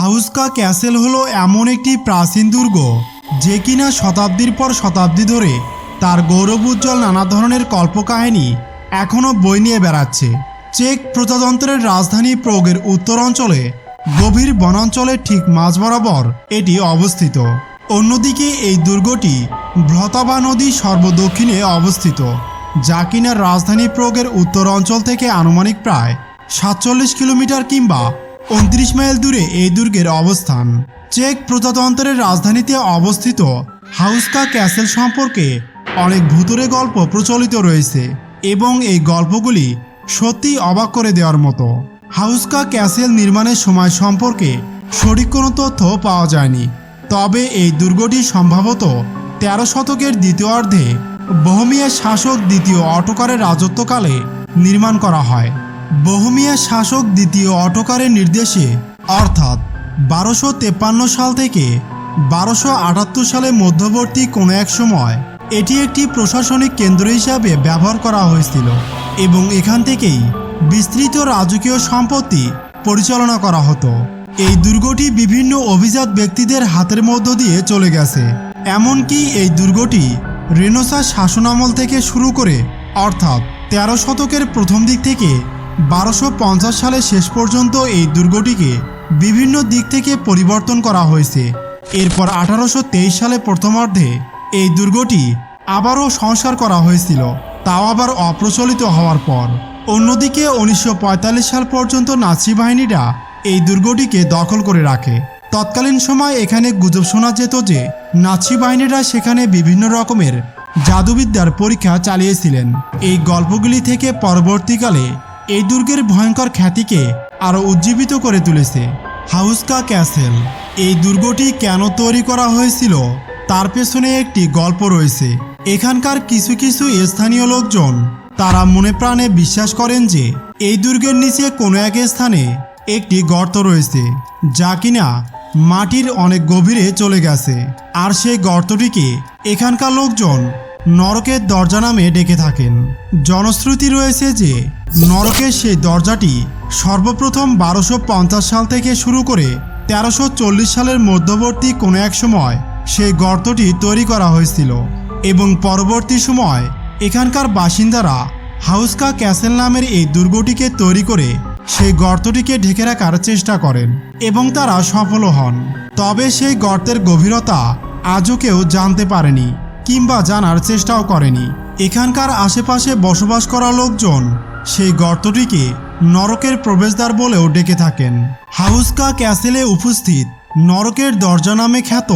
হাউস্কা castle হলো এমন একটি প্রাচীন দুর্গ, যে কিনা শতাব্দীর পর শতাব্দী ধরে তার গৌরব উজ্জ্বল নানা ধরনের কল্পকাহিনী এখনও বই নিয়ে বেড়াচ্ছে। চেক প্রজাতন্ত্রের রাজধানী প্রোগের উত্তর অঞ্চলে, গভীর বনাঞ্চলের ঠিক মাঝ বরাবর এটি অবস্থিত। অন্যদিকে এই দুর্গটি ভ্লতাবা নদী সর্বদক্ষিণে অবস্থিত, যা কিনা রাজধানী প্রোগের উত্তর অঞ্চল থেকে আনুমানিক প্রায় সাতচল্লিশ কিলোমিটার কিংবা উনত্রিশ মাইল দূরে এই দুর্গের অবস্থান। চেক প্রজাতন্ত্রের রাজধানীতে অবস্থিত হাউস্কা ক্যাসেল সম্পর্কে অনেক ভুতুরে গল্প প্রচলিত রয়েছে এবং এই গল্পগুলি সত্যিই অবাক করে দেওয়ার মতো। হাউস্কা ক্যাসেল নির্মাণের সময় সম্পর্কে সঠিক কোনো তথ্য পাওয়া যায়নি, তবে এই দুর্গটি সম্ভবত তেরো শতকের দ্বিতীয়ার্ধে বহমিয়া শাসক দ্বিতীয় অটোকারের রাজত্বকালে নির্মাণ করা হয়। বহমিয়া শাসক দ্বিতীয় অটোকারের নির্দেশে, অর্থাৎ বারোশো তেপ্পান্ন সাল থেকে বারোশো আটাত্তর সালে মধ্যবর্তী কোনো এক সময় এটি একটি প্রশাসনিক কেন্দ্র হিসাবে ব্যবহার করা হয়েছিল এবং এখান থেকেই বিস্তৃত রাজকীয় সম্পত্তি পরিচালনা করা হতো। এই দুর্গটি বিভিন্ন অভিজাত ব্যক্তিদের হাতের মধ্য দিয়ে চলে গেছে। এমনকি এই দুর্গটি রেনোসা শাসনামল থেকে শুরু করে, অর্থাৎ তেরো শতকের প্রথম দিক থেকে বারোশো সালের শেষ পর্যন্ত এই দুর্গটিকে বিভিন্ন দিক থেকে পরিবর্তন করা হয়েছে। এরপর আঠারোশো তেইশ সালে প্রথমার্ধে এই দুর্গটি আবারও সংস্কার করা হয়েছিল। তাও আবার অপ্রচলিত হওয়ার পর। অন্যদিকে উনিশশো পঁয়তাল্লিশ সাল পর্যন্ত নাৎসি বাহিনীরা এই দুর্গটিকে দখল করে রাখে। তৎকালীন সময় এখানে গুজব শোনা যেত যে নাৎসি বাহিনীরা সেখানে বিভিন্ন রকমের জাদুবিদ্যার পরীক্ষা চালিয়েছিলেন। এই গল্পগুলি থেকে পরবর্তীকালে এই দুর্গের ভয়ঙ্কর খ্যাতিকে আরও উজ্জীবিত করে তুলেছে হাউসকা ক্যাসেল। এই দুর্গটি কেন তৈরি করা হয়েছিল, তার পেছনে একটি গল্প রয়েছে। এখানকার কিছু কিছু স্থানীয় লোকজন, তারা মনে প্রাণে বিশ্বাস করেন যে এই দুর্গের নিচে কোনো এক স্থানে একটি গর্ত রয়েছে, যা কিনা মাটির অনেক গভীরে চলে গেছে। আর সেই গর্তটিকে এখানকার লোকজন নরকের দরজা নামে ডেকে থাকেন। জনশ্রুতি রয়েছে যে নরকের সেই দরজাটি সর্বপ্রথম বারোশো সাল থেকে শুরু করে তেরোশো সালের মধ্যবর্তী কোনো এক সময় সেই গর্তটি তৈরি করা হয়েছিল এবং পরবর্তী সময় এখানকার বাসিন্দারা হাউসকা ক্যাসেল নামের এই দুর্গটিকে তৈরি করে সেই গর্তটিকে ঢেকে রাখার চেষ্টা করেন এবং তারা সফলও হন। তবে সেই গর্তের গভীরতা আজও কেউ জানতে পারেনি। কিংবা জানার চেষ্টাও করেনি। এখানকার আশেপাশে বসবাস করা লোকজন সেই গর্তটিকে নরকের প্রবেশদ্বার বলেও ডেকে থাকেন। হাউস্কা ক্যাসেলে উপস্থিত নরকের দরজা নামে খ্যাত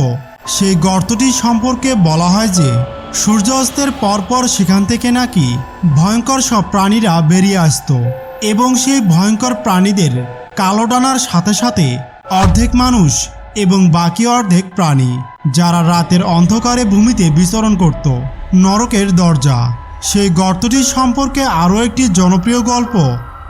সেই গর্তটি সম্পর্কে বলা হয় যে, সূর্যাস্তের পরপর সেখান থেকে নাকি ভয়ঙ্কর সব প্রাণীরা বেরিয়ে আসতো এবং সেই ভয়ঙ্কর প্রাণীদের কালো ডানার সাথে সাথে অর্ধেক মানুষ এবং বাকি অর্ধেক প্রাণী, যারা রাতের অন্ধকারে ভূমিতে বিচরণ করত। নরকের দরজা। সেই গর্তটি সম্পর্কে আরও একটি জনপ্রিয় গল্প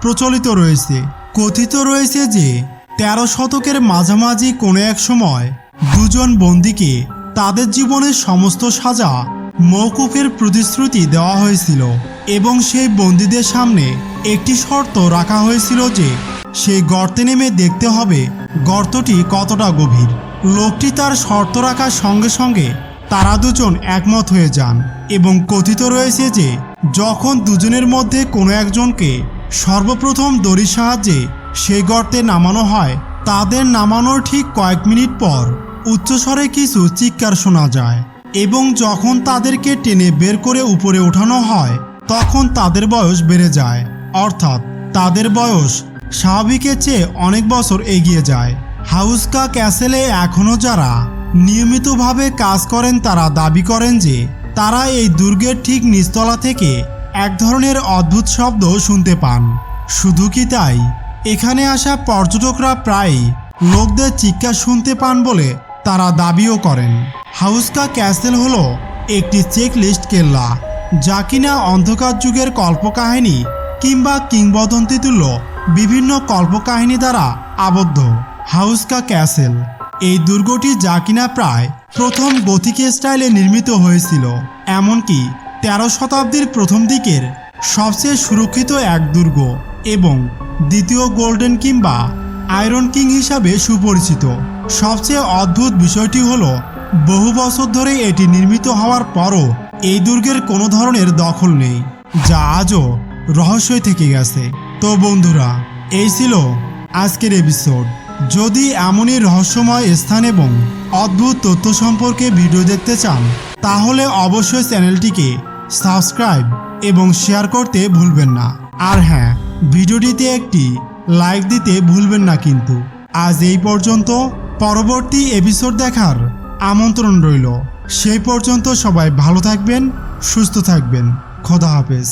প্রচলিত রয়েছে। কথিত রয়েছে যে, তেরো শতকের মাঝামাঝি কোনো এক সময় দুজন বন্দিকে তাদের জীবনের সমস্ত সাজা মৌকুফের প্রতিশ্রুতি দেওয়া হয়েছিল এবং সেই বন্দীদের সামনে একটি শর্ত রাখা হয়েছিল যে সেই গর্তে নেমে দেখতে হবে গর্তটি কতটা গভীর। লোকটি তার শর্ত রাখার সঙ্গে সঙ্গে তারা দুজন একমত হয়ে যান এবং কথিত রয়েছে যে, যখন দুজনের মধ্যে কোনো একজনকে সর্বপ্রথম দড়ির সাহায্যে সেই গর্তে নামানো হয়, তাদের নামানোর ঠিক কয়েক মিনিট পর উচ্চস্বরে কিছু চিৎকার শোনা যায় এবং যখন তাদেরকে টেনে বের করে উপরে ওঠানো হয়, তখন তাদের বয়স বেড়ে যায়। অর্থাৎ তাদের বয়স স্বাভাবিকের চেয়ে অনেক বছর এগিয়ে যায়। হাউস্কা ক্যাসেলে এখনও যারা নিয়মিতভাবে কাজ করেন, তারা দাবি করেন যে তারা এই দুর্গের ঠিক নিচতলা থেকে এক ধরনের অদ্ভুত শব্দ শুনতে পান। শুধু কি তাই? এখানে আসা পর্যটকরা প্রায়ই লোকদের চিৎকার শুনতে পান বলে তারা দাবিও করেন। হাউস্কা ক্যাসেল হলো একটি চেক লিস্ট কেল্লা, যা কিনা অন্ধকার যুগের কল্পকাহিনী কিংবা কিংবদন্তি তুল্য বিভিন্ন কল্পকাহিনী দ্বারা আবদ্ধ। Houska castle. এই দুর্গটি যা কিনা প্রায় প্রথম গথিক স্টাইলে নির্মিত হয়েছিল, এমনকি তেরো শতাব্দীর প্রথম দিকের সবচেয়ে সুরক্ষিত এক দুর্গ এবং দ্বিতীয় গোল্ডেন কিংবা আয়রন কিং হিসাবে সুপরিচিত। সবচেয়ে অদ্ভুত বিষয়টি হল, বহু বছর ধরে এটি নির্মিত হওয়ার পরও এই দুর্গের কোনো ধরনের দখল নেই, যা আজও রহস্যই থেকে গেছে। তো বন্ধুরা, এই ছিল আজকের এপিসোড যদি এমনই রহস্যময় স্থান এবং অদ্ভুত তথ্য সম্পর্কে ভিডিও দেখতে চান, তাহলে অবশ্যই চ্যানেলটিকে সাবস্ক্রাইব এবং শেয়ার করতে ভুলবেন না। আর হ্যাঁ ভিডিওটিতে একটি লাইক দিতে ভুলবেন না কিন্তু। আজ এই পর্যন্ত, পরবর্তী এপিসোড দেখার আমন্ত্রণ রইল। সেই পর্যন্ত সবাই ভালো থাকবেন, সুস্থ থাকবেন। খোদা হাফেজ।